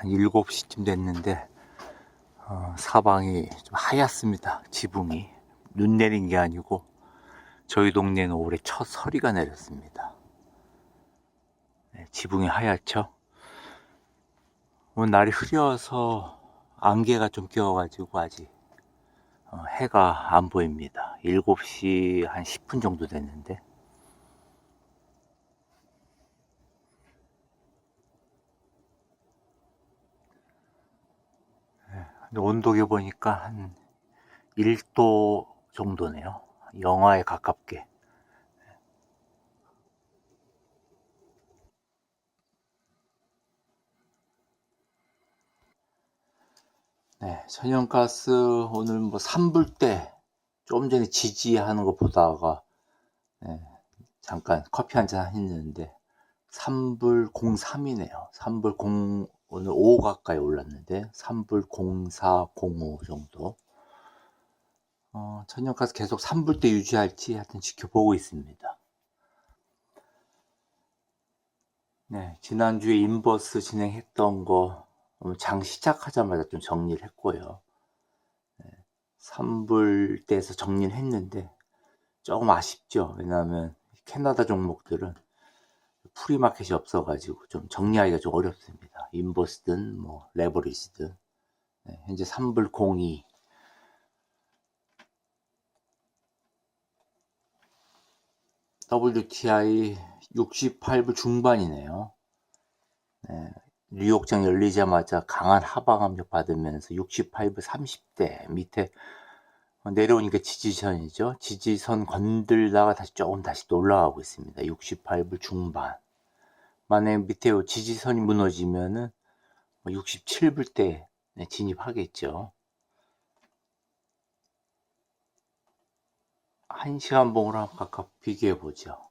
한 7시쯤 됐는데 어, 사방이 좀 하얗습니다. 지붕이 눈 내린 게 아니고 저희 동네는 올해 첫 서리가 내렸습니다. 네, 지붕이 하얗죠. 오늘 날이 흐려서 안개가 좀 끼어가지고 아직 어, 해가 안 보입니다. 7시 한 10분 정도 됐는데 온도계 보니까 한 1도 정도네요. 영하에 가깝게. 네, 천연가스 오늘 뭐 산불 때 좀 전에 지지하는 거 보다가 네, 잠깐 커피 한 잔 했는데 산불 03이네요. 산불 0 오늘 5 가까이 올랐는데 산불 04, 05 정도. 어, 천연가스 계속 산불 때 유지할지 하여튼 지켜보고 있습니다. 네, 지난주에 인버스 진행했던 거 어, 장 시작하자마자 좀 정리를 했고요. 네, 산불 때에서 정리를 했는데 조금 아쉽죠. 왜냐하면 캐나다 종목들은 프리마켓이 없어가지고 좀 정리하기가 좀 어렵습니다. 인버스든 뭐 레버리지든 네, 현재 3불 02 WTI 68불 중반이네요. 네, 뉴욕장 열리자마자 강한 하방 압력 받으면서 68불 30대 밑에 내려오니까 지지선이죠. 지지선 건들다가 다시 조금 다시 또 올라가고 있습니다. 68불 중반. 만약에 밑에 지지선이 무너지면은 67불 뭐때 진입하겠죠. 1시간 봉으로 각각 비교해 보죠.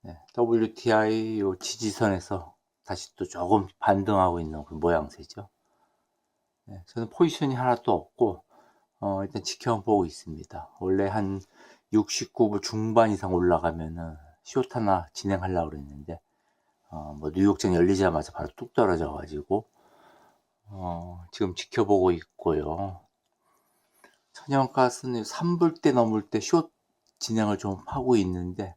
네, WTI 요 지지선에서 다시 또 조금 반등하고 있는 그 모양새죠. 네, 저는 포지션이 하나도 없고 어, 일단 지켜보고 있습니다. 원래 한 69부 중반 이상 올라가면은 숏 하나 진행하려고 그랬는데 어, 뭐 뉴욕장 열리자마자 바로 뚝 떨어져 가지고 어, 지금 지켜보고 있고요. 천연가스는 3불 때 넘을 때 숏 진행을 좀 하고 있는데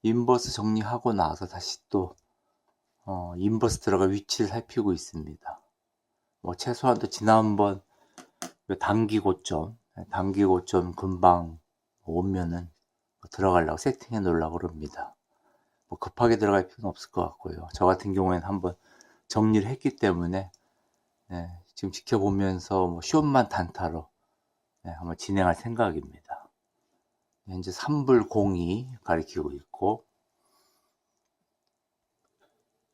인버스 정리하고 나서 다시 또 어, 인버스 들어가 위치를 살피고 있습니다. 뭐 최소한 또 지난번 그 단기 고점, 단기 고점 금방 오면은 뭐 들어가려고 세팅해 놓으려고 그럽니다. 뭐 급하게 들어갈 필요는 없을 것 같고요. 저 같은 경우에는 한번 정리를 했기 때문에 네, 지금 지켜보면서 뭐 시험만 단타로 네, 한번 진행할 생각입니다. 현재 3불 02 가리키고 있고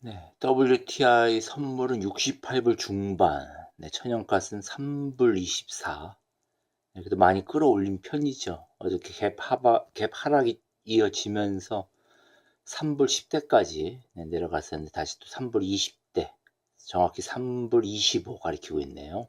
네, WTI 선물은 68불 중반 네, 천연가스는 3불 24 네, 그래도 많이 끌어올린 편이죠. 어저께 갭, 하바, 갭 하락이 이어지면서 3불 10대까지 네, 내려갔었는데 다시 또 3불 20대 정확히 3불 25 가리키고 있네요.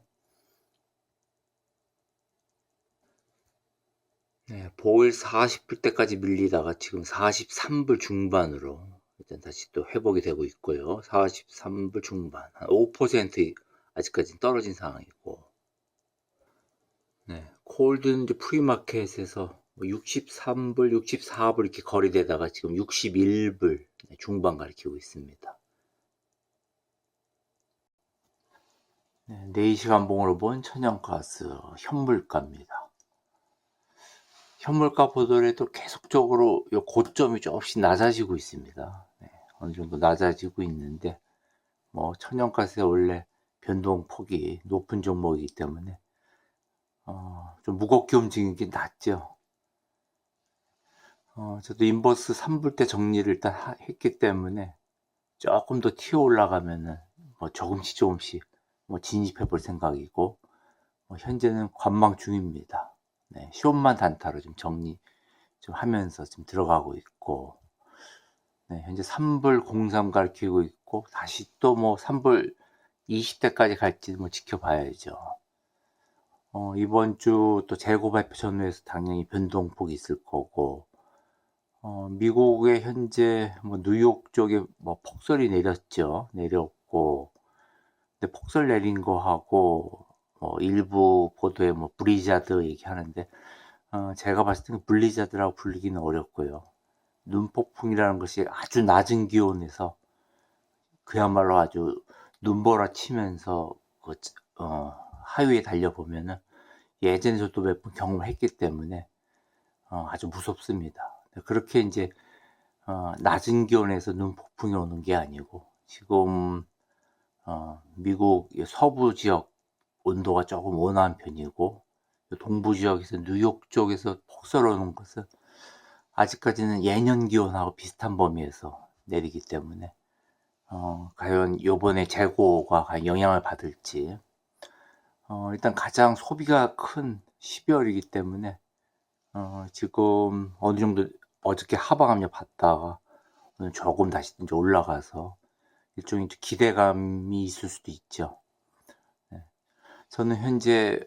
네, 보일 40불 때까지 밀리다가 지금 43불 중반으로 일단 다시 또 회복이 되고 있고요. 43불 중반, 한 5% 아직까지는 떨어진 상황이고, 네, 콜드는 이제 프리마켓에서 63불, 64불 이렇게 거래되다가 지금 61불 중반 가리키고 있습니다. 네, 4시간 봉으로 본 천연가스 현물가입니다. 현물가 보더라도 계속적으로 요 고점이 조금씩 낮아지고 있습니다. 네, 어느 정도 낮아지고 있는데 뭐 천연가스의 원래 변동폭이 높은 종목이기 때문에 어, 좀 무겁게 움직이는 게 낫죠. 어, 저도 인버스 3불 때 정리를 일단 하, 했기 때문에 조금 더 튀어 올라가면은 뭐 조금씩 조금씩 뭐 진입해 볼 생각이고 뭐 현재는 관망 중입니다. 네, 시험만 단타로 좀 정리 좀 하면서 좀 들어가고 있고 네, 현재 3불 03 가르치고 있고 다시 또 뭐 3불 20대까지 갈지 뭐 지켜봐야죠. 어, 이번 주 또 재고 발표 전후에서 당연히 변동폭이 있을 거고 어, 미국의 현재 뭐 뉴욕 쪽에 뭐 폭설이 내렸죠. 내렸고 근데 폭설 내린 거 하고 뭐 일부 보도에 뭐 브리자드 얘기하는데 어, 제가 봤을 때는 블리자드라고 불리기는 어렵고요. 눈폭풍이라는 것이 아주 낮은 기온에서 그야말로 아주 눈보라 치면서 그, 어, 하위에 달려보면은 예전에 저도 몇 번 경험했기 때문에 어, 아주 무섭습니다. 그렇게 이제 어, 낮은 기온에서 눈폭풍이 오는 게 아니고 지금 어, 미국 서부 지역 온도가 조금 온화한 편이고 동부 지역에서 뉴욕 쪽에서 폭설 오는 것은 아직까지는 예년 기온하고 비슷한 범위에서 내리기 때문에 어, 과연 요번에 재고가 영향을 받을지 어, 일단 가장 소비가 큰 12월이기 때문에 어, 지금 어느 정도 어저께 하방 압력 받다가 오늘 조금 다시 이제 올라가서 일종의 좀 기대감이 있을 수도 있죠. 네. 저는 현재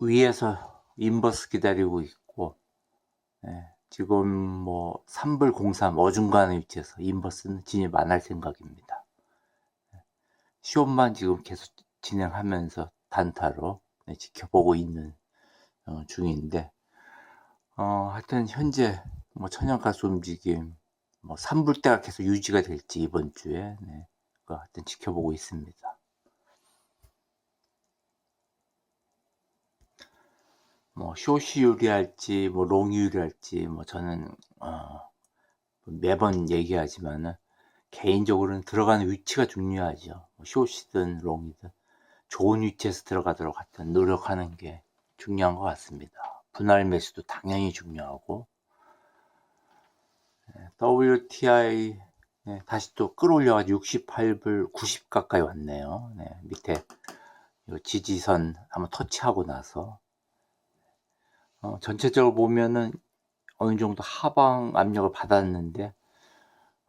위에서 인버스 기다리고 있고 네. 지금 뭐 3불 03 어중간의 위치에서 인버스는 진입 안 할 생각입니다. 네. 시험만 지금 계속 진행하면서 단타로 네, 지켜보고 있는 어, 중인데 어, 하여튼 현재 뭐 천연가스 움직임 뭐 3불대가 계속 유지가 될지 이번 주에 네, 그 하여튼 지켜보고 있습니다. 뭐 숏이 유리할지 뭐 롱이 유리할지 뭐 저는 어, 매번 얘기하지만은 개인적으로는 들어가는 위치가 중요하죠. 뭐 숏이든 롱이든 좋은 위치에서 들어가도록 하여튼 노력하는 게 중요한 것 같습니다. 분할 매수도 당연히 중요하고 네, WTI 네, 다시 또 끌어올려가지고 68불 90 가까이 왔네요. 네, 밑에 요 지지선 한번 터치하고 나서 어, 전체적으로 보면은 어느 정도 하방 압력을 받았는데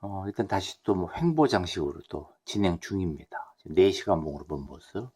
어, 일단 다시 또 뭐 횡보 장식으로 또 진행 중입니다. 4시간 봉으로 본 모습.